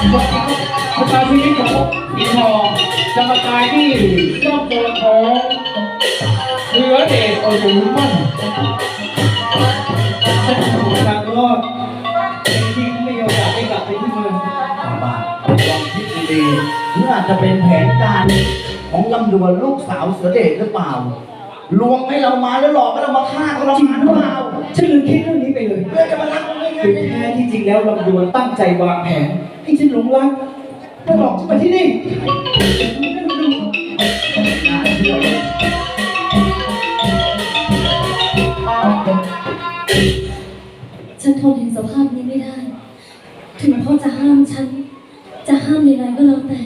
ชะตาชีวิตของอินทองจะมาตายที่ซ่องตัวของเรือเดชโอยุมั่นทางรอดที่ไม่ยอมอยากให้กลับไปที่เมืองชาวบ้านลองคิดดีๆหรืออาจจะเป็นแผนการของลำดวนลูกสาวเสือเดชหรือเปล่า ลวงให้เรามาแล้วหลอกให้เรามาฆ่าเขาเรามาหรือเปล่าฉันลืมคิดเรื่องนี้ไปเลยเพื่อจะมารักเราง่ายคือแท้ที่จริงแล้วลำดวนตั้งใจวางแผน ให้ฉันหลงรักแล้วหลอกฉันมาที่นี่ๆน่าเชื่อฉันทนเห็นสภาพนี้ไม่ได้ ถึงพ่อจะห้ามฉัน จะห้ามยังไงก็แล้วแต่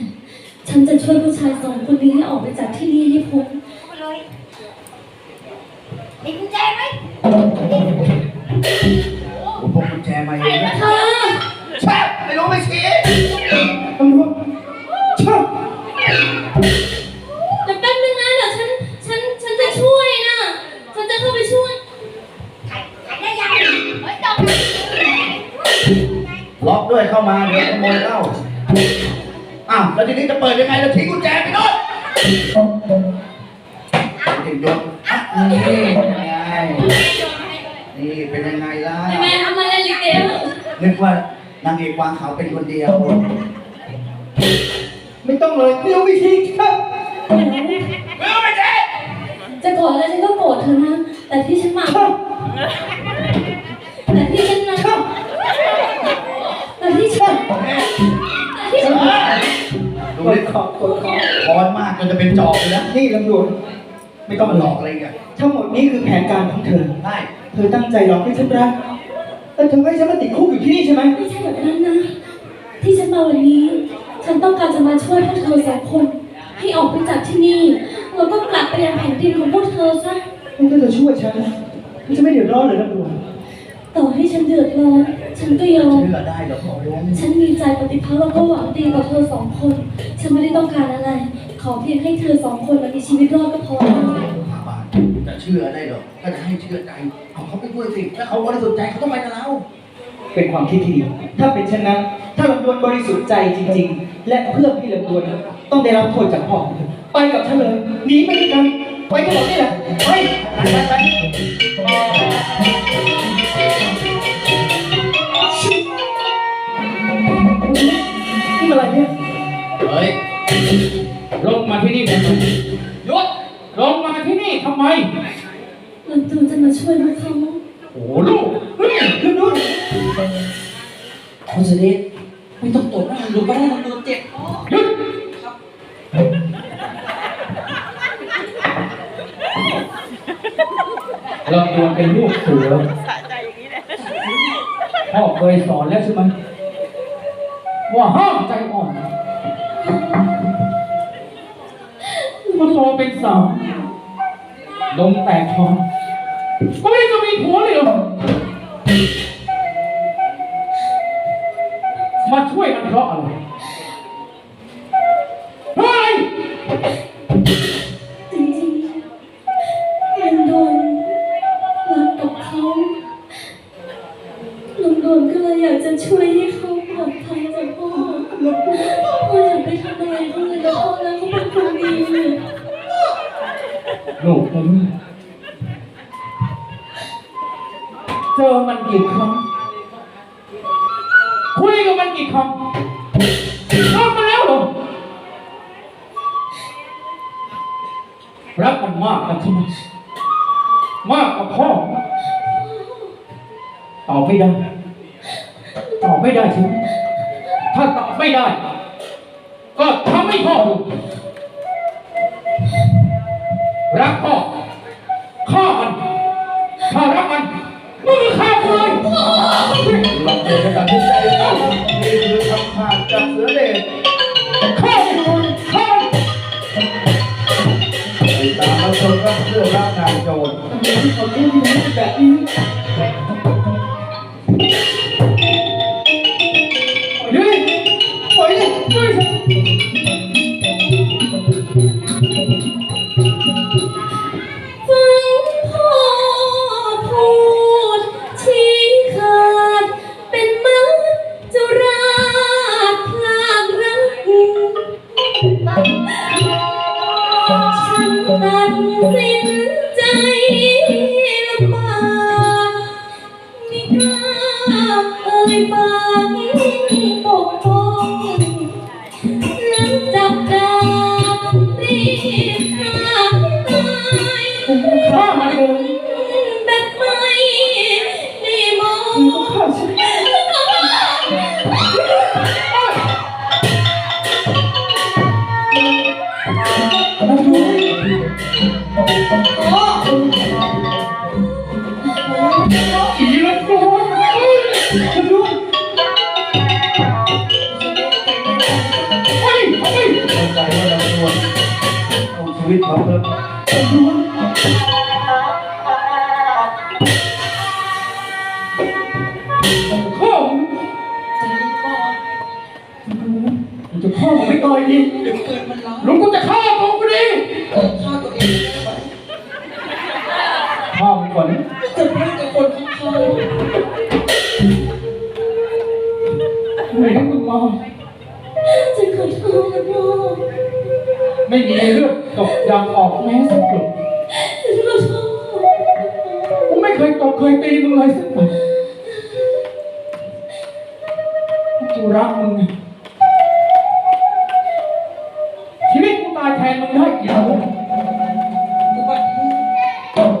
ฉันจะช่วยผู้ชายสองคนนี้ให้ออกไปจากที่นี่ให้พ้นเอาไปเลยมีกุญแจไหมผมพกกุญแจมาเองนะ ด้วยเข้ามาเดี๋ยวขโมยเข้าอ้าวแล้วทีนี้จะเปิดยังไงเราทิ้งกุญแจไปโน่นเห็นยศอะนี่ไงนี่เป็นยังไงล่ะแม่ทำอะไรลิเกเหรอนึกว่านางเอกวางเขาเป็นคนเดียว ไม่ต้องเลยไม่รู้วิธีครับจะโกรธอะไรฉันก็โกรธเธอนะ แต่ที่ฉันมาชอบแต่ที่ฉันมาชอบ แต่ที่ฉันแต่ที่ฉันดูกดิดขอบกดขอบร้อนมากจนจะเป็นจอบเลยนะนี่ลำดวนไม่ไม่ต้ต้อองงมามาหหลลออกกอะไรอีกันทั้งหมดนี้คือแผนการของเธอ ได้เธอตั้งใจหลอกให้ฉันรักแต่เธอไม่ให้ฉันมาติดคุกอยู่ที่นี่ใช่ไหมไม่ใช่แบบนั้นนะ ที่ฉันมาวันนี้ ฉันต้องการจะมาช่วยพวกเธอสองคน ให้ออกไปจากที่นี่แล้วก็กลับไปยังแผ่นดินของพวกเธอซะถ้าเธอช่วยฉันฉันจะไม่เดือดร้อนเลยลำดวน ต่อให้ฉันเดือดร้อนฉันก็ยอม เชื่อได้เหรอพ่อลุงฉันมีใจปฏิภาณแล้วก็หวังดีกับเธอสองคน ฉันไม่ได้ต้องการอะไร ขอเพียงให้เธอสองคนมีชีวิตรอดก็พอแล้วห้าบาทจะเชื่อได้เหรอถ้าจะให้เชื่อใจเอาเขาไปด้วยสิถ้าเขาบริสุทธิ์ใจเขาต้องไปกับเราเป็นความคิดที่ดี ถ้าเป็นเช่นนั้น ถ้าลำดวนบริสุทธิ์ใจจริง ๆ และเพื่อให้ลำดวนต้องได้รับโทษจากพ่อของเธอไปกับฉันเลยหนีไปด้วยกันไปกันหมดนี่แหละไป ไปไปนี่ อะไรเนี่ยเฮ้ย ลงมาที่นี่ทำไมยศลงมาที่นี่ทำไมลำตูนจะมาช่วยพวกเขาโอ้ลูกเฮ้ยขึ้นนู่นคุณเสด็จไม่ต้องตรวจนะดูก็ได้มันตัวเจ็บหยุดเราตัวเป็นลูกเสือพ่อเคยสอนแล้วใช่ไหม ว่าห้ามใจอ่อนพอโตเป็นสาวลมแตกท้องก็ไม่จะมีผัวเลยหรอมาช่วยกันเพราะอะไรเฮ้ย เจอมันกี่ครั้งคุยกับมันกี่ครั้งรักมันแล้วหรอรักมันมากกันใช่ไหมมากกว่าพ่อตอบไม่ได้ตอบไม่ได้ใช่ไหมถ้าตอบไม่ได้ ก็ทำให้พ่อดูรักพ่อ ลยลองเจอกันตัดสินใจครับนี่คือคำขาดจากเสือเดชฆ่ามันฆ่ามันติดตามมาชมครับเรื่องราวงานโจรเขาเลี้ยงดูแบบนี้ ขาครับพ่อมึงใจก่อมึงจะพ่อมึงไม่ต่อยดิเดี๋ยวเกิดมันร้อนลุงกูจะฆ่า ยตบเคยตีมึงเลยสักหน่อยกูรักมึงไงชีวิตกูตายแทนมึงได้กี่คนๆอุบัติเหตุ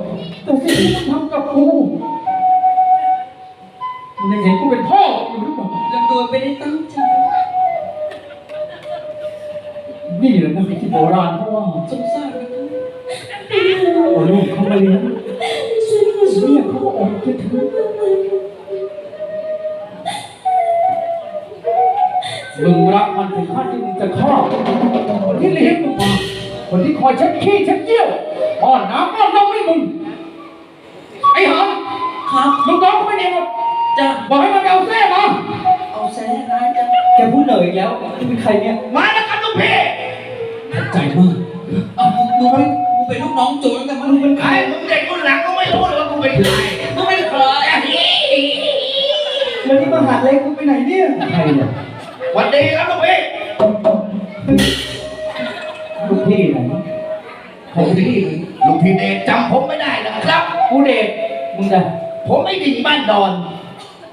แต่สิ่งที่มึงทำกับกูมึงยังเห็นกูเป็นพ่ออยู่หรือเปล่าลำดวนไม่ได้ตั้งใจนี่แหละนะที่โบราณเขาว่าสงสารนะโอ้ลูกเขามาเลี้ยงฉันขอโท เรียษกเขาว่าอดคิดถึงมึงรักมันถึงขั้นที่มึงจะฆ่าคนที่เลี้ยงมึงมาคนที่คอยเช็ดขี้เช็ดเยี่ยวป้อนน้ำป้อนนมให้มึง ไอ้หานครับลูกน้องเขาไม่ได้หมดจะบอกให้มันไปเอาแท้มา เอาแซ่ร้ายจะแกพูดเหนื่อยอีกแล้วนี่เป็นใครเนี่ย มาแล้วครับลูกพี่ ใจมาก เอามึงมึง เป็นมึงเป็นลูกน้องโจรกันมั้งมึงไอ้มึงเด็กรุ่นหลังก็ไม่รู้เลยว่ากูเป็นใครมึงไม่ได้เคยแล้วนี่มหาเล็กคุณไปไหนเนี่ยใครเนี่ยหวันดีครับลูกพี่ลูกพี่ไหนใครพี่ลูกพี่เดชจำผมไม่ได้เหรอครับ กูเด็กมึงจะผมไม่ดิ่งบ้านดอน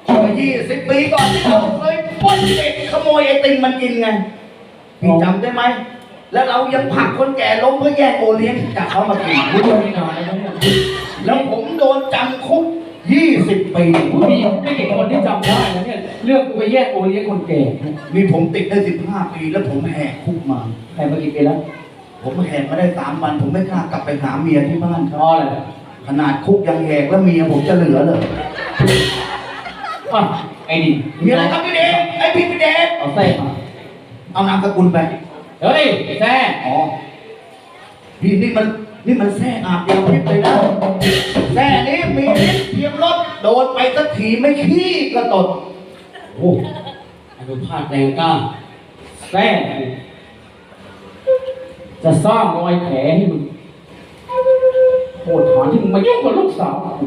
เมื่อยี่สิบปีก่อนที่เราเคยปล้นเด็กขโมยไอติมมันกินไงพี่จำได้ไหม แล้วเรายังผลักคนแก่ล้มเพื่อแย่งโอเลี้ยงจากเขามากินกูจะไม่นานแล้วเนี่ยแล้วผมโดนจำคุกยี่สิบปีกูมีไม่กี่คนที่จำได้นะเนี่ยเรื่องกูไปแยกโอเลี้ยงคนแก่เนี่ยนี่ผมติดได้สิบห้าปี แล้วผมแหกคุกมาใครมากี่ปีแล้ว ผมแหกมาได้สามวัน ผมไม่กล้ากลับไปหาเมียที่บ้านคอ๋รัอบอะไรขนาดคุกยังแหกแล้วเมียผมจะเหลือเลยอะไอ้ดิมีอะไรครับพี่เดชไอ้พี่พี่เดชเอาแท้มาเอานามสกุลไป เฮ้ยแท้อ๋อพี่นี่มันนี่มันแซ่อาบยาพิษเลยนะแซ่นี้มีฤทธิ์เทียมรถโดนไปสักทีไม่ขี้กระตดโอ้อนุภาพแรงกล้าแท้จะสร้างรอยแผลให้มึงโทษฐานที่มึงมายุ่งกับลูกสาวกู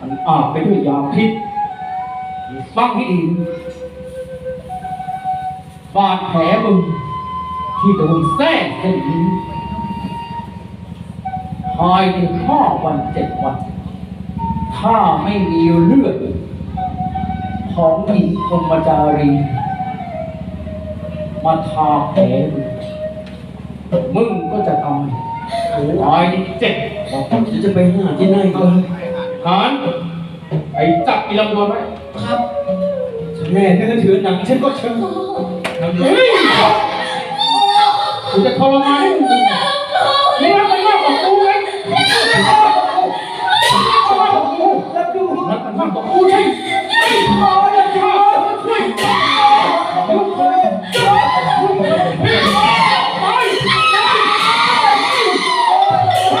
มันอาบไปด้วยยาพิษฟังให้ดีบาดแผลมึง ที่โดนแทรกเส้นนี้ภายในห้าวันเจ็ดวัน ถ้าไม่มีเลือด ของหญิงพรหมจารี มาทาแผลมึงมึงก็จะตายตายในเจ็ดวันเดี๋ยวจะไปหาที่ไหนก่อนหานไอ้จับอีลำดวนไว้ครับแม่ถ้าถือหนังฉันก็เชิญเฮ้ย กูจะทรมานให้มึงดูนี่รักมันมากกว่ากูไหมรักมันมากกว่ากูรับดูรักมันมากกว่ากูใช่ไหมอย่าฆ่าช่วยลูกคนลูกคนไปไปไป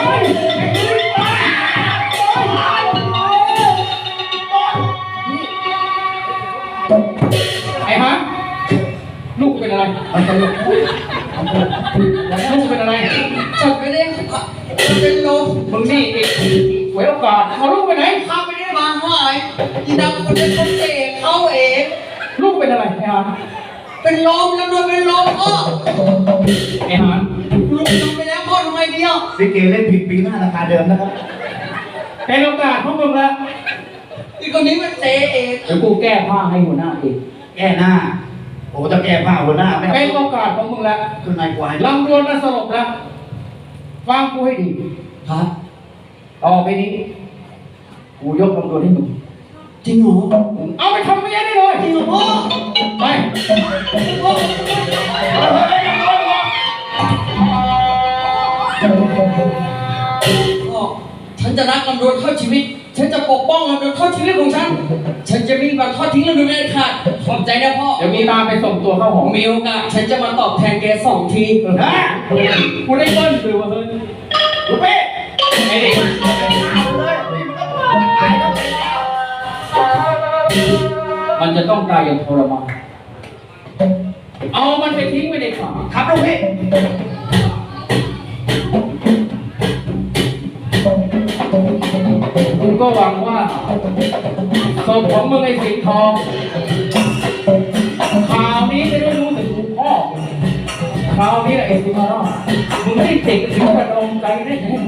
ไอ้ฮะลูกเป็นอะไร เขาเตะเขาเองลูกเป็นอะไรไอ้ฮะเป็นลมแล้วโดนเป็นลมพ่อไอ้ฮะลูกทำไปแล้วพ่อทำไมเดียวลิเกเล่นผิดปีหน้าราคาเดิมนะครับเป็นโอกาสของมึงแล้วอีกคนนี้มันเตะเองเดี๋ยวกูแก้ผ้าให้หัวหน้าเองแก้หน้าโอ้จะแก้ผ้าหัวหน้าไม่เป็นเอาโอกาสของมึงแล้วคือนายควายลำดวนมาสลบแล้วฟังกูให้ดีครับต่อไปนี้กูยกลำดวนให้มึง จริงเหรอเอาไปทำเมียได้เลย จริงเหรอพ่อไปพ่อพ่อฉันจะรักลำดวนเท่าชีวิต ฉันจะปกป้องลำดวนทอดทิ้งเรื่องของฉัน ฉันจะไมมีวันทอดทิ้งเรื่องนี้เลยค่ะขอบใจนะพ่อ เดี๋ยวมีมาไปส่งตัวเข้าหอมีโอกาสฉันจะมาตอบแทนแกสองทีฮะกูได้เบิ้ลคือว่าเฮ้ยลูกเป้ไอ้เด็ก จะต้องตายอย่างทรมานเอามันไปทิ้งไว้ในป่าครับลูกพี่กูก็หวังว่าศพของมึงไอ้สิงห์ทองข่าวนี้จะได้รู้ถึงกูพ่อคราวนี้แหละไอ้สิงห์ทองมึงไม่ได้เด็กถึงกระดองใจได้แน่